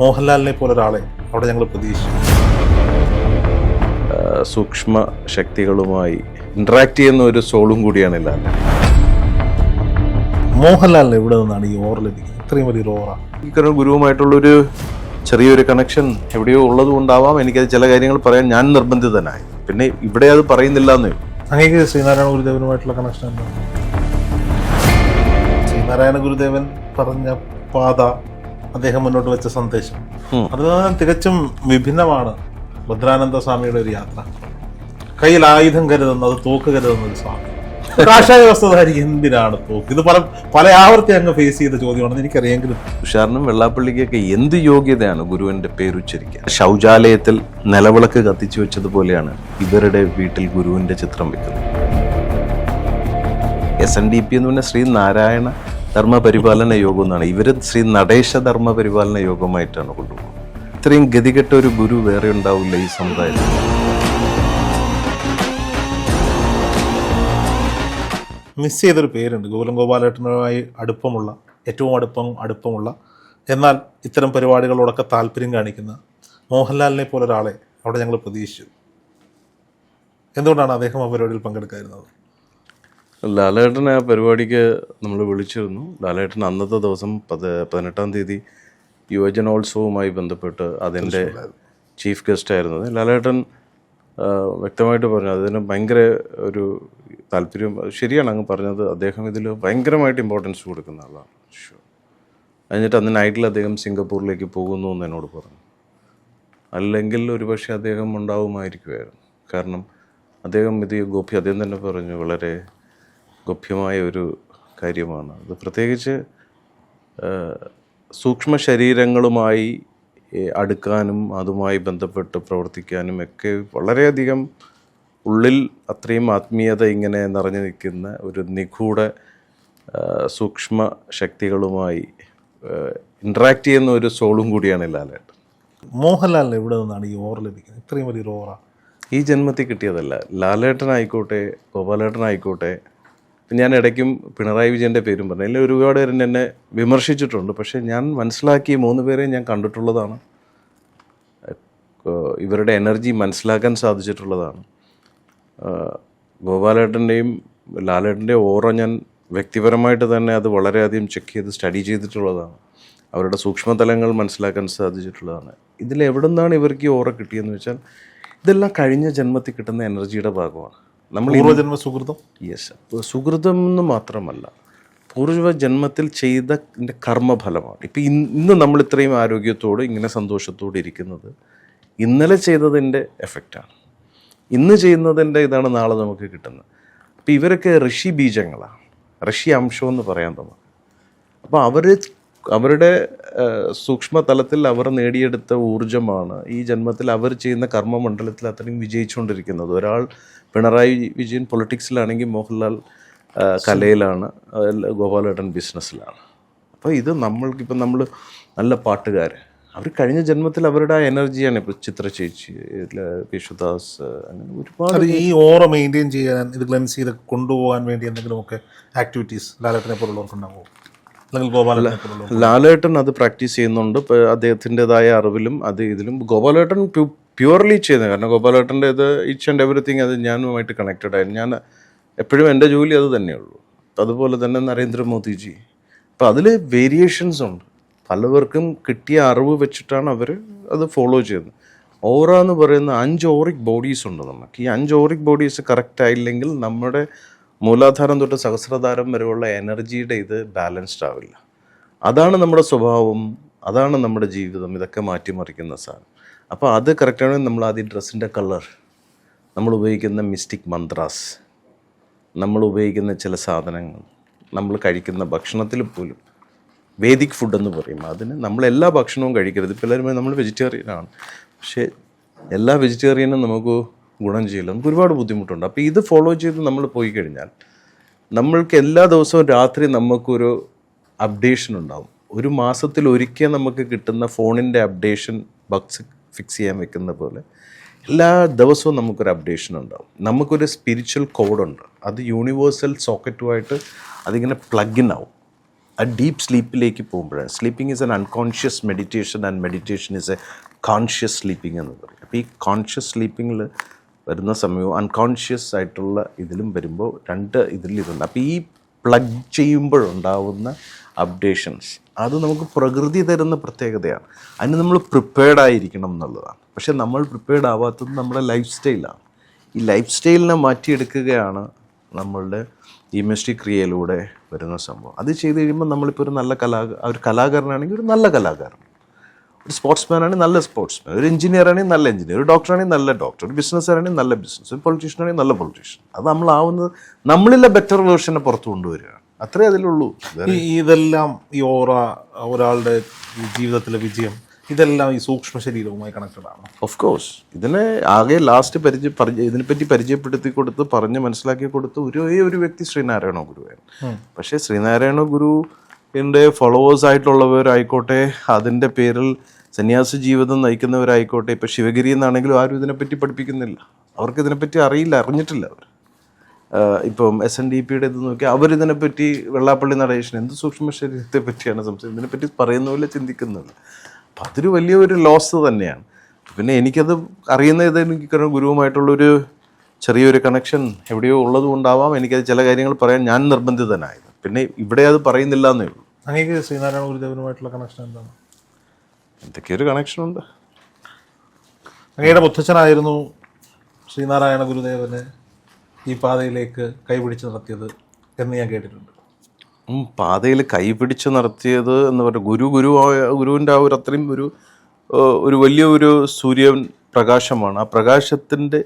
മോഹൻലാലിനെ പോലെ ഒരാളെ അവിടെ ഞങ്ങൾ പ്രതീക്ഷിച്ചു. സൂക്ഷ്മ ശക്തികളുമായി ഇന്ററാക്ട് ചെയ്യുന്ന ഒരു സോളും കൂടിയാണ് എല്ലാവരും. മോഹൻലാലിന് എവിടെ നിന്നാണ് ഈ ഓർ ലഭിക്കുന്നത്? ഇത്രയും വലിയൊരു ഓറ ഈ കാരണം ഗുരുവുമായിട്ടുള്ളൊരു ചെറിയൊരു കണക്ഷൻ എവിടെയോ ഉള്ളത് കൊണ്ടാവാം. എനിക്കത് ചില കാര്യങ്ങൾ പറയാൻ ഞാൻ നിർബന്ധിതനായി. പിന്നെ ഇവിടെ അത് പറയുന്നില്ല എന്ന്. അങ്ങേക്ക് ശ്രീനാരായണ ഗുരുദേവനുമായിട്ടുള്ള കണക്ഷൻ എന്താണ് ശ്രീനാരായണ ഗുരുദേവൻ പറഞ്ഞ പാത അദ്ദേഹം മുന്നോട്ട് വെച്ച സന്ദേശം. അത് തികച്ചും വിഭിന്നമാണ് ഭദ്രാനന്ദ സ്വാമിയുടെ ഒരു യാത്ര. കയ്യിൽ ആയുധം കരുതുന്ന അത് തോക്ക് കരുതുന്ന ഒരു സ്വാമി. കാഷായ എന്തിനാണ് തോക്ക്? ഇത് പല പല ആവർത്തി അങ്ങ് ഫേസ് ചെയ്ത ചോദ്യമാണെന്ന് എനിക്കറിയാമെങ്കിലും തുഷാറിനും വെള്ളാപ്പള്ളിക്കൊക്കെ എന്ത് യോഗ്യതയാണ് ഗുരുവിന്റെ പേരുച്ചരിക്കാൻ ശൗചാലയത്തിൽ നിലവിളക്ക് കത്തിച്ചു വെച്ചതുപോലെയാണ് ഇവരുടെ വീട്ടിൽ ഗുരുവിന്റെ ചിത്രം വെക്കുന്നത്. എസ് എൻ ഡി പി എന്ന് പറഞ്ഞാൽ ശ്രീ നാരായണ ധർമ്മ പരിപാലന യോഗം എന്നാണ്. ഇവർ ശ്രീ നടേശ ധർമ്മപരിപാലന യോഗമായിട്ടാണ് കൊണ്ടുപോകുന്നത്. ഇത്രയും ഗതികെട്ട ഒരു ഗുരു വേറെ ഉണ്ടാവില്ല ഈ സമുദായത്തിൽ. മിസ് ചെയ്തൊരു പേരുണ്ട്. ഗോകുലം ഗോപാലേട്ടനുമായി അടുപ്പമുള്ള ഏറ്റവും അടുപ്പം അടുപ്പമുള്ള എന്നാൽ ഇത്തരം പരിപാടികളോടൊക്കെ താല്പര്യം കാണിക്കുന്ന മോഹൻലാലിനെ പോലെ ഒരാളെ അവിടെ ഞങ്ങൾ പ്രതീക്ഷിച്ചു. എന്തുകൊണ്ടാണ് അദ്ദേഹം ആ പരിപാടിയിൽ പങ്കെടുക്കാതിരുന്നത്? ലാലേട്ടനെ ആ പരിപാടിക്ക് നമ്മൾ വിളിച്ചിരുന്നു. ലാലേട്ടൻ അന്നത്തെ ദിവസം പത് പതിനെട്ടാം തീയതി യുവജനോത്സവവുമായി ബന്ധപ്പെട്ട് അതിന്റെ ചീഫ് ഗസ്റ്റ് ആയിരുന്നത് ലാലേട്ടൻ വ്യക്തമായിട്ട് പറഞ്ഞു. അതിന് ഭയങ്കര ഒരു താല്പര്യം ശരിയാണ് അങ്ങ് പറഞ്ഞത്. അദ്ദേഹം ഇതിൽ ഭയങ്കരമായിട്ട് ഇമ്പോർട്ടൻസ് കൊടുക്കുന്ന ആളാണ്. എന്നിട്ട് അന്ന് നൈറ്റിൽ അദ്ദേഹം സിംഗപ്പൂരിലേക്ക് പോകുന്നു എന്ന് എന്നോട് പറഞ്ഞു. അല്ലെങ്കിൽ ഒരുപക്ഷെ അദ്ദേഹം ഉണ്ടാവുമായിരിക്കുമായിരുന്നു. കാരണം അദ്ദേഹം ഇത് ഗോപി അദ്ദേഹം തന്നെ പറഞ്ഞു വളരെ ഗോപ്യമായ ഒരു കാര്യമാണ്. അത് പ്രത്യേകിച്ച് സൂക്ഷ്മ ശരീരങ്ങളുമായി അടുക്കാനും അതുമായി ബന്ധപ്പെട്ട് പ്രവർത്തിക്കാനും ഒക്കെ വളരെയധികം ഉള്ളിൽ അത്രയും ആത്മീയത ഇങ്ങനെ നിറഞ്ഞു നിൽക്കുന്ന ഒരു നിഗൂഢ സൂക്ഷ്മ ശക്തികളുമായി ഇൻട്രാക്ട് ചെയ്യുന്ന ഒരു സോളും കൂടിയാണ് ലാലേട്ടൻ. മോഹൻലാലിന് എവിടെ നിന്നാണ് ഈ ഓർ ലഭിക്കുന്നത്? ഇത്രയും വലിയൊരു ഓറ ഈ ജന്മത്തിൽ കിട്ടിയതല്ല. ലാലേട്ടനായിക്കോട്ടെ ഗോപാലേട്ടനായിക്കോട്ടെ ഞാൻ ഇടയ്ക്കും പിണറായി വിജയന്റെ പേരും പറഞ്ഞു. അതിൽ ഒരുപാട് പേരും എന്നെ വിമർശിച്ചിട്ടുണ്ട്. പക്ഷേ ഞാൻ മനസ്സിലാക്കിയ മൂന്ന് പേരെ ഞാൻ കണ്ടിട്ടുള്ളതാണ്. ഇവരുടെ എനർജി മനസ്സിലാക്കാൻ സാധിച്ചിട്ടുള്ളതാണ്. ഗോപാലേട്ടന്റെയും ലാലേട്ടന്റെയും ഓറ ഞാൻ വ്യക്തിപരമായിട്ട് തന്നെ അത് വളരെയധികം ചെക്ക് ചെയ്ത് സ്റ്റഡി ചെയ്തിട്ടുള്ളതാണ്. അവരുടെ സൂക്ഷ്മതലങ്ങൾ മനസ്സിലാക്കാൻ സാധിച്ചിട്ടുള്ളതാണ്. ഇതിൽ എവിടെ നിന്നാണ് ഇവർക്ക് ഈ ഓറ കിട്ടിയെന്ന് വെച്ചാൽ ഇതെല്ലാം കഴിഞ്ഞ ജന്മത്തിൽ കിട്ടുന്ന എനർജിയുടെ ഭാഗമാണ്. നമ്മൾ പൂർവജന്മ സുഹൃതം? യെസ് സുഹൃതം എന്ന് മാത്രമല്ല പൂർവജന്മത്തിൽ ചെയ്ത കർമ്മഫലമാണ്. ഇപ്പം ഇന്ന് നമ്മൾ ഇത്രയും ആരോഗ്യത്തോട് ഇങ്ങനെ സന്തോഷത്തോടെ ഇരിക്കുന്നത് ഇന്നലെ ചെയ്തതിന്റെ എഫക്റ്റാണ് ഇന്ന് ചെയ്യുന്നതിന്റെ ഇതാണ് നാളെ നമുക്ക് കിട്ടുന്നത്. അപ്പോൾ ഇവരൊക്കെ ഋഷി ബീജങ്ങളാണ്. ഋഷി അംശം എന്ന് പറയാൻ നമുക്ക് അപ്പോൾ അവർ അവരുടെ സൂക്ഷ്മ സൂക്ഷ്മതലത്തിൽ അവർ നേടിയെടുത്ത ഊർജമാണ് ഈ ജന്മത്തിൽ അവർ ചെയ്യുന്ന കർമ്മമണ്ഡലത്തിൽ അത്രയും വിജയിച്ചുകൊണ്ടിരിക്കുന്നത്. ഒരാൾ പിണറായി വിജയൻ പൊളിറ്റിക്സിലാണെങ്കിൽ മോഹൻലാൽ കലയിലാണ് ഗോപാലേട്ടൻ ബിസിനസ്സിലാണ്. അപ്പോൾ ഇത് നമ്മൾക്കിപ്പം നമ്മൾ നല്ല പാട്ടുകാർ. അവർ കഴിഞ്ഞ ജന്മത്തിൽ അവരുടെ ആ എനർജിയാണ് ഇപ്പോൾ ചിത്ര ചേച്ചി യേശുദാസ് അങ്ങനെ ഒരുപാട് ഈ ഓറ മെയിന്റെയിൻ ചെയ്യാൻ ഇത് ഗ്ലൻസ് ചെയ്ത് കൊണ്ടുപോകാൻ വേണ്ടി എന്തെങ്കിലുമൊക്കെ ആക്ടിവിറ്റീസ് ലാലേട്ടനെ പോലുള്ളവർക്കുണ്ടാകുമോ ലാലേട്ടൻ അത് പ്രാക്ടീസ് ചെയ്യുന്നുണ്ട്. അദ്ദേഹത്തിന്റെതായ അറിവിലും അത് ഇതിലും ഗോപാലേട്ടൻ പ്യുവർലി ചെയ്യുന്നത് കാരണം ഗോപാലേട്ടന്റെ ഇത് ഈച്ച് ആൻഡ് എവറിത്തിങ് അത് ഞാനുമായിട്ട് കണക്റ്റഡ് ആയിരുന്നു. ഞാൻ എപ്പോഴും എന്റെ ജോലി അത് തന്നെയുള്ളൂ. അതുപോലെ തന്നെ നരേന്ദ്രമോദിജി. അപ്പം അതിൽ വേരിയേഷൻസ് ഉണ്ട്. പലവർക്കും കിട്ടിയ അറിവ് വെച്ചിട്ടാണ് അവർ അത് ഫോളോ ചെയ്യുന്നത്. ഓറ എന്ന് പറയുന്ന അഞ്ച് ഓറിക് ബോഡീസ് ഉണ്ട് നമുക്ക്. ഈ അഞ്ച് ഓറിക് ബോഡീസ് കറക്റ്റ് ആയില്ലെങ്കിൽ നമ്മുടെ മൂലാധാരം തൊട്ട് സഹസ്രധാരം വരെയുള്ള എനർജിയുടെ ഇത് ബാലൻസ്ഡ് ആവില്ല. അതാണ് നമ്മുടെ സ്വഭാവം അതാണ് നമ്മുടെ ജീവിതം ഇതൊക്കെ മാറ്റിമറിക്കുന്ന സാധനം. അപ്പോൾ അത് കറക്റ്റാണെങ്കിൽ നമ്മൾ ആദ്യം ഡ്രസ്സിന്റെ കളർ നമ്മൾ ഉപയോഗിക്കുന്ന മിസ്റ്റിക് മന്ത്രാസ് നമ്മൾ ഉപയോഗിക്കുന്ന ചില സാധനങ്ങൾ നമ്മൾ കഴിക്കുന്ന ഭക്ഷണത്തിൽ പോലും. വേദിക് ഫുഡ് എന്ന് പറയും. അതിന് നമ്മൾ എല്ലാ ഭക്ഷണവും കഴിക്കരുത്. എല്ലാവരും നമ്മൾ വെജിറ്റേറിയനാണ് പക്ഷേ എല്ലാ വെജിറ്റേറിയനും നമുക്ക് ഗുണം ചെയ്യില്ല നമുക്ക് ഒരുപാട് ബുദ്ധിമുട്ടുണ്ട്. അപ്പോൾ ഇത് ഫോളോ ചെയ്ത് നമ്മൾ പോയി കഴിഞ്ഞാൽ നമ്മൾക്ക് എല്ലാ ദിവസവും രാത്രി നമുക്കൊരു അപ്ഡേഷൻ ഉണ്ടാവും. ഒരു മാസത്തിൽ ഒരിക്കൽ നമുക്ക് കിട്ടുന്ന ഫോണിന്റെ അപ്ഡേഷൻ ബഗ്സ് ഫിക്സ് ചെയ്യാൻ വെക്കുന്ന പോലെ എല്ലാ ദിവസവും നമുക്കൊരു അപ്ഡേഷൻ ഉണ്ടാവും. നമുക്കൊരു സ്പിരിച്വൽ കോഡുണ്ട് അത് യൂണിവേഴ്സൽ സോക്കറ്റുമായിട്ട് അതിങ്ങനെ പ്ലഗ് ഇൻ ആവും. ആ ഡീപ്പ് സ്ലീപ്പിലേക്ക് പോകുമ്പോഴാണ്. Sleeping is an unconscious meditation and meditation is a conscious sleeping എന്ന് പറയും. അപ്പോൾ ഈ കോൺഷ്യസ് സ്ലീപ്പിങ്ങിൽ വരുന്ന സമയവും അൺകോൺഷ്യസ് ആയിട്ടുള്ള ഇതിലും വരുമ്പോൾ രണ്ട് ഇതിലിരുന്ന് അപ്പോൾ ഈ പ്ലഗ് ചെയ്യുമ്പോഴുണ്ടാവുന്ന അപ്ഡേഷൻസ് അത് നമുക്ക് പ്രകൃതി തരുന്ന പ്രത്യേകതയാണ്. അതിന് നമ്മൾ പ്രിപ്പയർഡ് ആയിരിക്കണം എന്നുള്ളതാണ്. പക്ഷേ നമ്മൾ പ്രിപ്പയർഡ് ആവാത്തത് നമ്മുടെ ലൈഫ് സ്റ്റൈലാണ് ഈ ലൈഫ് സ്റ്റൈലിനെ മാറ്റിയെടുക്കുകയാണ് നമ്മളുടെ ഈ മിസ്റ്റിക് ക്രിയയിലൂടെ വരുന്ന സംഭവം. അത് ചെയ്ത് കഴിയുമ്പോൾ നമ്മളിപ്പോൾ ഒരു നല്ല കലാ ഒരു കലാകാരനാണെങ്കിൽ ഒരു നല്ല കലാകാരൻ. ഒരു സ്പോർട്സ്മാൻ ആണെങ്കിൽ നല്ല സ്പോർട്സ്മാൻ. ഒരു എഞ്ചിനീയർ ആണെങ്കിൽ നല്ല എഞ്ചിനീയർ. ഒരു ഡോക്ടർ ആണെങ്കിൽ നല്ല ഡോക്ടർ. ഒരു ബിസിനസ് ആണെങ്കിൽ നല്ല ബിസിനസ് ഒരു പൊളിറ്റീഷ്യൻ ആണെങ്കിൽ നല്ല പൊളിറ്റീഷ്യൻ അത് നമ്മളാവുന്നത് നമ്മളിലെ ബെറ്റർ വേർഷനെ പുറത്ത് കൊണ്ടുവരികയാണ്. അത്രേ അതിലുള്ളൂ. ഉള്ളൂ ഇതെല്ലാം ഈ ഓറ ഒരാളുടെ ജീവിതത്തിലെ വിജയം ഇതെല്ലാം ഈ സൂക്ഷ്മ ശരീരവുമായി കണക്റ്റഡ് ആണ്. ഓഫ് കോഴ്സ് ഇതിനെ ആകെ ലാസ്റ്റ് പരിചയ പരിചയ ഇതിനെപ്പറ്റി പരിചയപ്പെടുത്തി കൊടുത്ത് പറഞ്ഞ് മനസ്സിലാക്കി കൊടുത്ത് ഒരേ ഒരു വ്യക്തി ശ്രീനാരായണ ഗുരുവായിരുന്നു. പക്ഷേ ശ്രീനാരായണ ഗുരുവിന്റെ ഫോളോവേഴ്സ് ആയിട്ടുള്ളവരായിക്കോട്ടെ അതിന്റെ പേരിൽ സന്യാസി ജീവിതം നയിക്കുന്നവരായിക്കോട്ടെ ഇപ്പോൾ ശിവഗിരി എന്നാണെങ്കിലും ആരും ഇതിനെപ്പറ്റി പഠിപ്പിക്കുന്നില്ല. അവർക്ക് ഇതിനെപ്പറ്റി അറിയില്ല അറിഞ്ഞിട്ടില്ല അവർ. ഇപ്പം എസ് എൻ ഡി പിയുടെ ഇത് നോക്കിയാൽ അവരിതിനെപ്പറ്റി വെള്ളാപ്പള്ളി നടേശൻ എന്ത് സൂക്ഷ്മ ശരീരത്തെ പറ്റിയാണ് സംസാരിക്കുന്നത്? ഇതിനെപ്പറ്റി പറയുന്നില്ല ചിന്തിക്കുന്നില്ല. അപ്പം അതൊരു വലിയൊരു ലോസ് തന്നെയാണ്. പിന്നെ എനിക്കത് അറിയുന്നത് എനിക്ക് ഗുരുവുമായിട്ടുള്ളൊരു ചെറിയൊരു കണക്ഷൻ എവിടെയോ ഉള്ളതുകൊണ്ടാവാം എനിക്കത് ചില കാര്യങ്ങൾ പറയാൻ ഞാൻ നിർബന്ധിതനായത്. പിന്നെ ഇവിടെ അത് പറയുന്നില്ല എന്നേ ഉള്ളൂ. അങ്ങേക്ക് ശ്രീനാരായണ ഗുരുദേവനുമായിട്ടുള്ള കണക്ഷൻ എന്താണ്? എന്തൊക്കെയൊരു കണക്ഷൻ ഉണ്ട്. അങ്ങയുടെ മുത്തച്ഛനായിരുന്നു ശ്രീനാരായണ ഗുരുദേവനെ ഈ പാതയിലേക്ക് കൈപിടിച്ച് നടത്തിയത് എന്ന് ഞാൻ കേട്ടിട്ടുണ്ട്. പാതയിൽ കൈപിടിച്ച് നടത്തിയത് എന്ന് പറഞ്ഞ ഗുരു ഗുരു ഗുരുവിന്റെ ആ ഒരു അത്രയും ഒരു ഒരു വലിയ ഒരു സൂര്യൻ പ്രകാശമാണ്. ആ പ്രകാശത്തിന്റെ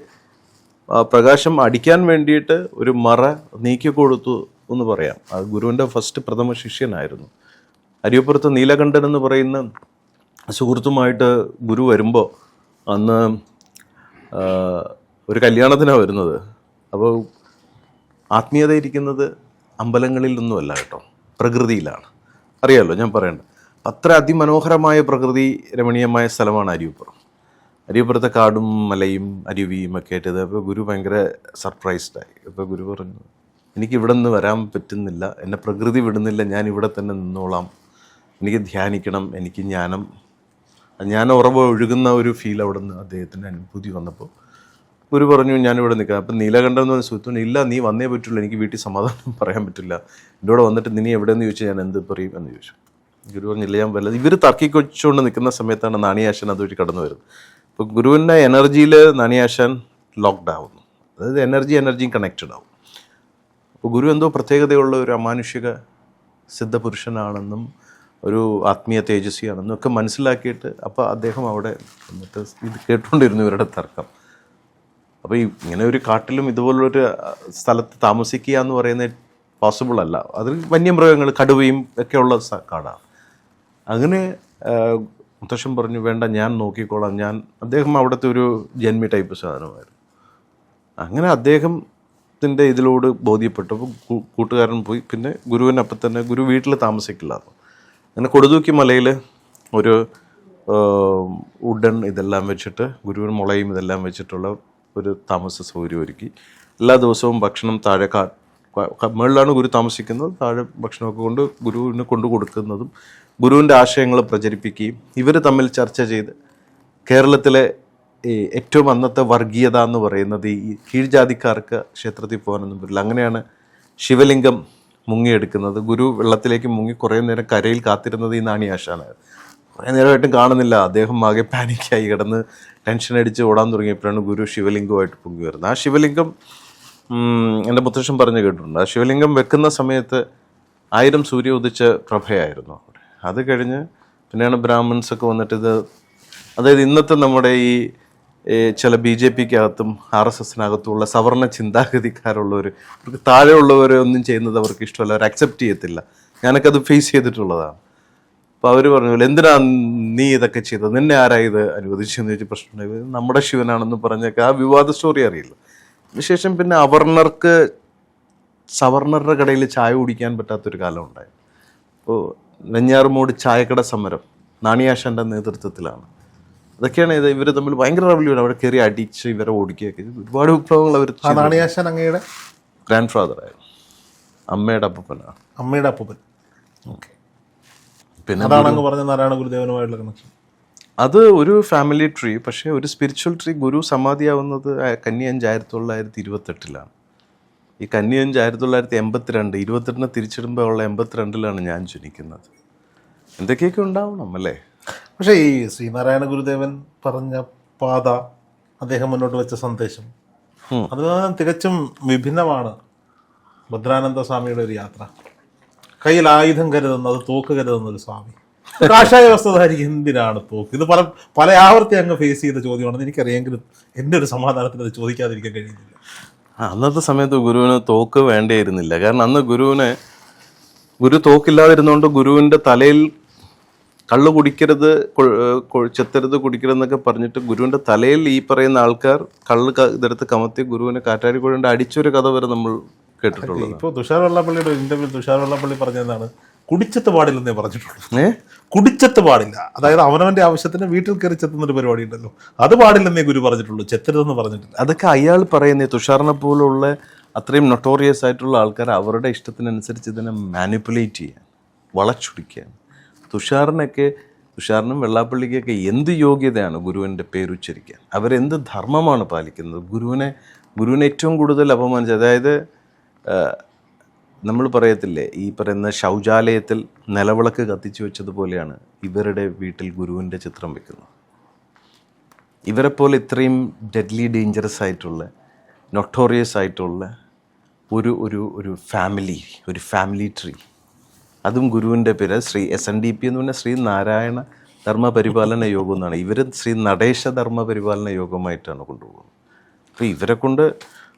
പ്രകാശം അടിക്കാൻ വേണ്ടിയിട്ട് ഒരു മറ നീക്കി കൊടുത്തു എന്ന് പറയാം. അത് ഗുരുവിന്റെ ഫസ്റ്റ് പ്രഥമ ശിഷ്യനായിരുന്നു. അരിയപ്പുറത്ത് നീലകണ്ഠൻ എന്ന് പറയുന്ന സുഹൃത്തുമായിട്ട് ഗുരു വരുമ്പോൾ അന്ന് ഒരു കല്യാണത്തിനാണ് വരുന്നത്. അപ്പോൾ ആത്മീയത ഇരിക്കുന്നത് അമ്പലങ്ങളിൽ ഒന്നുമല്ല കേട്ടോ. പ്രകൃതിയിലാണ്. അറിയാമല്ലോ ഞാൻ പറയണ്ട. അത്ര അതിമനോഹരമായ പ്രകൃതി രമണീയമായ സ്ഥലമാണ് അരിയപ്പുറം. അരിയപ്പുറത്തെ കാടും മലയും അരുവിയും ഒക്കെ ആയിട്ട് അപ്പോൾ ഗുരു ഭയങ്കര സർപ്രൈസ്ഡായി അപ്പോൾ ഗുരു പറഞ്ഞു എനിക്ക് ഇവിടെ നിന്ന് വരാൻ പറ്റുന്നില്ല. എന്നെ പ്രകൃതി വിടുന്നില്ല. ഞാൻ ഇവിടെ തന്നെ നിന്നോളാം. എനിക്ക് ധ്യാനിക്കണം. എനിക്ക് ജ്ഞാനം. ഞാൻ ഉറവ് ഒഴുകുന്ന ഒരു ഫീൽ അവിടെ നിന്ന് അദ്ദേഹത്തിന്റെ അനുഭൂതി വന്നപ്പോൾ ഗുരു പറഞ്ഞു ഞാനിവിടെ നിൽക്കാം. അപ്പം നീലകണ്ഠൻ എന്ന് പറഞ്ഞ സുഹൃത്തുണ്ട് ഇല്ല നീ വന്നേ പറ്റുള്ളൂ. എനിക്ക് വീട്ടിൽ സമാധാനം പറയാൻ പറ്റില്ല. എന്റെ കൂടെ വന്നിട്ട് നീ എവിടെയെന്ന് ചോദിച്ചാൽ ഞാൻ എന്ത് പറയും എന്ന് ചോദിച്ചു. ഗുരു പറഞ്ഞില്ല ഞാൻ വല്ലത് ഇവർ തർക്കിക്കൊച്ചുകൊണ്ട് നിൽക്കുന്ന സമയത്താണ് നാണിയാശൻ അതുവഴി കടന്നു വരുന്നത്. അപ്പോൾ ഗുരുവിന്റെ എനർജിയിൽ നാണിയാശാൻ ലോക്ക്ഡ് ആവുന്നു. അതായത് എനർജി എനർജിയും കണക്റ്റഡ് ആവും. അപ്പോൾ ഗുരു എന്തോ പ്രത്യേകതയുള്ള ഒരു അമാനുഷിക സിദ്ധപുരുഷനാണെന്നും ഒരു ആത്മീയ തേജസ്വിയാണെന്നും ഒക്കെ മനസ്സിലാക്കിയിട്ട് അപ്പോൾ അദ്ദേഹം അവിടെ എന്നിട്ട് ഇത് കേട്ടുകൊണ്ടിരുന്നു ഇവരുടെ തർക്കം. അപ്പോൾ ഈ ഇങ്ങനെ ഒരു കാട്ടിലും ഇതുപോലൊരു സ്ഥലത്ത് താമസിക്കുക എന്ന് പറയുന്നത് പോസിബിൾ അല്ല. അതിൽ വന്യമൃഗങ്ങൾ കടുവയും ഒക്കെയുള്ള ഉള്ള കാടാണ്. അങ്ങനെ മുത്തശ്ശൻ പറഞ്ഞു വേണ്ട ഞാൻ നോക്കിക്കോളാം. ഞാൻ അദ്ദേഹം അവിടുത്തെ ഒരു ജന്മി ടൈപ്പ് സാധനമായിരുന്നു. അങ്ങനെ അദ്ദേഹത്തിന്റെ ഇതിലോട് ബോധ്യപ്പെട്ടപ്പോൾ അപ്പോൾ കൂട്ടുകാരൻ പോയി. പിന്നെ ഗുരുവിനപ്പം തന്നെ ഗുരു വീട്ടിൽ താമസിക്കില്ലായിരുന്നു. അങ്ങനെ കൊടുതൂക്കി മലയിൽ ഒരു ഉഡൻ ഇതെല്ലാം വെച്ചിട്ട് ഗുരുവിന് മുളയും ഇതെല്ലാം വെച്ചിട്ടുള്ള ഒരു താമസ സൗകര്യം ഒരുക്കി. എല്ലാ ദിവസവും ഭക്ഷണം താഴെ മുകളിലാണ് ഗുരു താമസിക്കുന്നത്. താഴെ ഭക്ഷണമൊക്കെ കൊണ്ട് ഗുരുവിന് കൊണ്ടു കൊടുക്കുന്നതും ഗുരുവിന്റെ ആശയങ്ങൾ പ്രചരിപ്പിക്കുകയും ഇവർ തമ്മിൽ ചർച്ച ചെയ്ത് കേരളത്തിലെ ഏറ്റവും അന്നത്തെ വർഗീയത എന്ന് പറയുന്നത് ഈ കീഴ്ജാതിക്കാർക്ക് ക്ഷേത്രത്തിൽ പോകാനൊന്നും പറ്റില്ല. അങ്ങനെയാണ് ശിവലിംഗം മുങ്ങിയെടുക്കുന്നത്. ഗുരു വെള്ളത്തിലേക്ക് മുങ്ങി കുറേ നേരം കരയിൽ കാത്തിരുന്നത് ഈ നാണിയാശാനാണ് കുറേ നേരമായിട്ടും കാണുന്നില്ല. അദ്ദേഹം ആകെ പാനിക്കായി കിടന്ന് ടെൻഷൻ അടിച്ച് ഓടാൻ തുടങ്ങിയപ്പോഴാണ് ഗുരു ശിവലിംഗമായിട്ട് പൊങ്ങി വരുന്നത്. ആ ശിവലിംഗം എന്റെ മുത്തശ്ശൻ പറഞ്ഞു കേട്ടിട്ടുണ്ട്. ആ ശിവലിംഗം വെക്കുന്ന സമയത്ത് ആയിരം സൂര്യ ഉദിച്ച പ്രഭയായിരുന്നു അവിടെ. അത് കഴിഞ്ഞ് പിന്നെയാണ് ബ്രാഹ്മിൻസൊക്കെ വന്നിട്ട് ഇത് അതായത് ഇന്നത്തെ നമ്മുടെ ഈ ചില ബി ജെ പിക്കകത്തും ആർ എസ് എസിനകത്തുമുള്ള സവർണ ചിന്താഗതിക്കാരുള്ളവർ അവർക്ക് താഴെയുള്ളവരെ ഒന്നും ചെയ്യുന്നത് അവർക്ക് ഇഷ്ടമല്ല അവർ അക്സെപ്റ്റ് ചെയ്യത്തില്ല. ഞാനൊക്കെ അത് ഫേസ് ചെയ്തിട്ടുള്ളതാണ്. അപ്പോൾ അവർ പറഞ്ഞു എന്തിനാ നീ ഇതൊക്കെ ചെയ്തത്? നിന്നെ ആരാ ഇത് അനുവദിച്ചെന്ന് ചോദിച്ച പ്രശ്നം ഇത് നമ്മുടെ ശിവനാണെന്ന് പറഞ്ഞൊക്കെ ആ വിവാദ സ്റ്റോറി അറിയില്ല. അതിനുശേഷം പിന്നെ അവർണർക്ക് സവർണറുടെ കടയിൽ ചായ കുടിക്കാൻ പറ്റാത്തൊരു കാലം ഉണ്ടായി. അപ്പോൾ നെഞ്ഞാറുമൂട് ചായക്കട സമരം നാണിയാശാന്റെ നേതൃത്വത്തിലാണ്. അതൊക്കെയാണ് ഇത് ഇവർ തമ്മിൽ ഭയങ്കര റവല്യൂൺ അവിടെ കയറി അടിച്ച് ഇവരെ ഓടിക്കുകയൊക്കെ. ചെയ്തു. ഒരുപാട് വിപ്ലവങ്ങൾ അവർ നാണിയാശാൻ അങ്ങയുടെ? ഗ്രാൻഡ് ഫാദറായിരുന്നു അമ്മയുടെ അപ്പനാണ് അമ്മയുടെ അപ്പൂപ്പൻ. പിന്നെ അതാണ് അങ്ങ് പറഞ്ഞ നാരായണ ഗുരുദേവനുമായിട്ടുള്ള കണക്ഷൻ അത് ഒരു ഫാമിലി ട്രീ പക്ഷേ ഒരു സ്പിരിച്വൽ ട്രീ ഗുരു സമാധിയാവുന്നത് ആ- കന്നി ആയിരത്തി തൊള്ളായിരത്തി ഇരുപത്തെട്ടിലാണ് ഈ കന്നി അഞ്ച് ആയിരത്തി തൊള്ളായിരത്തി എൺപത്തിരണ്ട് ഇരുപത്തെട്ടിനെ തിരിച്ചിടുമ്പോൾ ഉള്ള എൺപത്തിരണ്ടിലാണ് ഞാൻ ജനിക്കുന്നത്. എന്തൊക്കെയൊക്കെ ഉണ്ടാവണം അല്ലേ? പക്ഷേ ഈ ശ്രീനാരായണ ഗുരുദേവൻ പറഞ്ഞ പാത അദ്ദേഹം മുന്നോട്ട് വെച്ച സന്ദേശം. അത് തികച്ചും വിഭിന്നമാണ് ഭദ്രാനന്ദ സ്വാമിയുടെ ഒരു യാത്ര. കയ്യിൽ ആയുധം കരുതുന്ന അത് തോക്ക് കരുതുന്ന ഒരു സ്വാമി. കാഷായ വസ്തുധാരിക്ക് എന്തിനാണ് തോക്ക്? ഇത് പല പല ആവർത്തി അങ്ങ് ഫേസ് ചെയ്ത ചോദ്യമാണെന്ന് എനിക്കറിയാമെങ്കിലും എന്റെ ഒരു സമാധാനത്തിന് അത് ചോദിക്കാതിരിക്കാൻ കഴിയുന്നില്ല. അന്നത്തെ സമയത്ത് ഗുരുവിന് തോക്ക് വേണ്ടിയിരുന്നില്ല. കാരണം അന്ന് ഗുരുവിന് ഗുരു തോക്കില്ലാതിരുന്നുകൊണ്ട് ഗുരുവിന്റെ തലയിൽ കള്ള് കുടിക്കരുത് ചെത്തരുത് കുടിക്കരുത് എന്നൊക്കെ പറഞ്ഞിട്ട് ഗുരുവിന്റെ തലയിൽ ഈ പറയുന്ന ആൾക്കാർ കള്ള് ഇതെടുത്ത് കമത്തി ഗുരുവിനെ കാറ്റാടി കാറ്റാടിക്കൊഴുണ്ട് അടിച്ചൊരു കഥ വരെ നമ്മൾ കേട്ടിട്ടുള്ളത്. ഇപ്പോൾ തുഷാർ വെള്ളാപ്പള്ളിയുടെ ഇന്റർവ്യൂ തുഷാർ വെള്ളാപ്പള്ളി പറഞ്ഞതാണ് കുടിച്ചത്ത് പാടില്ലെന്നേ പറഞ്ഞിട്ടുള്ളൂ. ഏ? കുടിച്ചത്ത് പാടില്ല. അതായത് അവനവന്റെ ആവശ്യത്തിന് വീട്ടിൽ കയറി ചെത്തുന്ന ഒരു പരിപാടി ഉണ്ടല്ലോ. അത് പാടില്ലെന്നേ ഗുരു പറഞ്ഞിട്ടുള്ളൂ. ചെത്തരുതെന്ന് പറഞ്ഞിട്ടില്ല. അതൊക്കെ അയാൾ പറയുന്നേ തുഷാറിനെ പോലുള്ള അത്രയും നൊട്ടോറിയസ് ആയിട്ടുള്ള ആൾക്കാർ അവരുടെ ഇഷ്ടത്തിനനുസരിച്ച് ഇതിനെ മാനിപ്പുലേറ്റ് ചെയ്യാൻ വളച്ചൊടിക്കാൻ. തുഷാറിനൊക്കെ തുഷാറിനും വെള്ളാപ്പള്ളിക്കൊക്കെ എന്ത് യോഗ്യതയാണ് ഗുരുവിന്റെ പേരുച്ചരിക്കാൻ? അവരെന്ത് ധർമ്മമാണ് പാലിക്കുന്നത്? ഗുരുവിനെ ഗുരുവിനെ ഏറ്റവും കൂടുതൽ അപമാനിച്ചത് അതായത് നമ്മൾ പറയത്തില്ലേ ഈ പറയുന്ന ശൗചാലയത്തിൽ നിലവിളക്ക് കത്തിച്ചു വെച്ചതുപോലെയാണ് ഇവരുടെ വീട്ടിൽ ഗുരുവിന്റെ ചിത്രം വെക്കുന്നത്. ഇവരെപ്പോലെ പോലെ ഇത്രയും ഡെഡ്ലി ഡേഞ്ചറസ് ആയിട്ടുള്ള നൊട്ടോറിയസ് ആയിട്ടുള്ള ഒരു ഒരു ഒരു ഫാമിലി ഒരു ഫാമിലി ട്രീ അതും ഗുരുവിന്റെ പേര് Sri S N D P എന്ന് പറഞ്ഞാൽ ശ്രീ നാരായണ ധർമ്മ പരിപാലന യോഗം എന്നാണ്. ഇവർ ശ്രീ നടേശ ധർമ്മ പരിപാലന യോഗമായിട്ടാണ് കൊണ്ടുപോകുന്നത്. അപ്പോൾ ഇവരെ കൊണ്ട്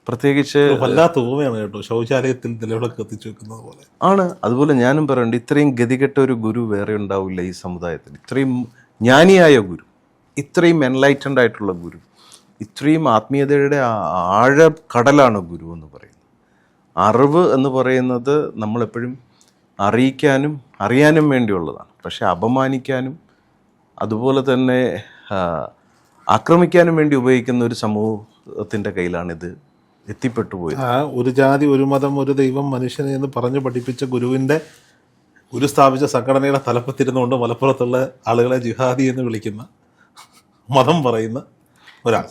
പ്രത്യേകിച്ച് വല്ലാത്ത ഉപമയാണ് കേട്ടോ ശൗചാലയത്തിൽ നിലവിളക്ക് കത്തിച്ചു വെക്കുന്നത് പോലെ. ആണ്. അതുപോലെ ഞാനും പറയുന്നുണ്ട് ഇത്രയും ഗതികെട്ട ഒരു ഗുരു വേറെ ഉണ്ടാവില്ല ഈ സമുദായത്തിൽ. ഇത്രയും ജ്ഞാനിയായ ഗുരു ഇത്രയും എൻലൈറ്റൻഡ് ആയിട്ടുള്ള ഗുരു ഇത്രയും ആത്മീയതയുടെ ആഴ കടലാണ് ഗുരു എന്ന് പറയുന്നത്. അറിവ് എന്ന് പറയുന്നത് നമ്മളെപ്പോഴും അറിയിക്കാനും അറിയാനും വേണ്ടിയുള്ളതാണ്. പക്ഷെ അപമാനിക്കാനും അതുപോലെ തന്നെ ആക്രമിക്കാനും വേണ്ടി ഉപയോഗിക്കുന്ന ഒരു സമൂഹത്തിന്റെ കയ്യിലാണിത് എത്തിപ്പെട്ടു പോയത്. ആ ഒരു ജാതി ഒരു മതം ഒരു ദൈവം മനുഷ്യനെ എന്ന് പറഞ്ഞു പഠിപ്പിച്ച ഗുരുവിന്റെ ഗുരു സ്ഥാപിച്ച സംഘടനയുടെ തലപ്പത്തിരുന്നുകൊണ്ട് മലപ്പുറത്തുള്ള ആളുകളെ ജിഹാദി എന്ന് വിളിക്കുന്ന മതം പറയുന്ന ഒരാൾ.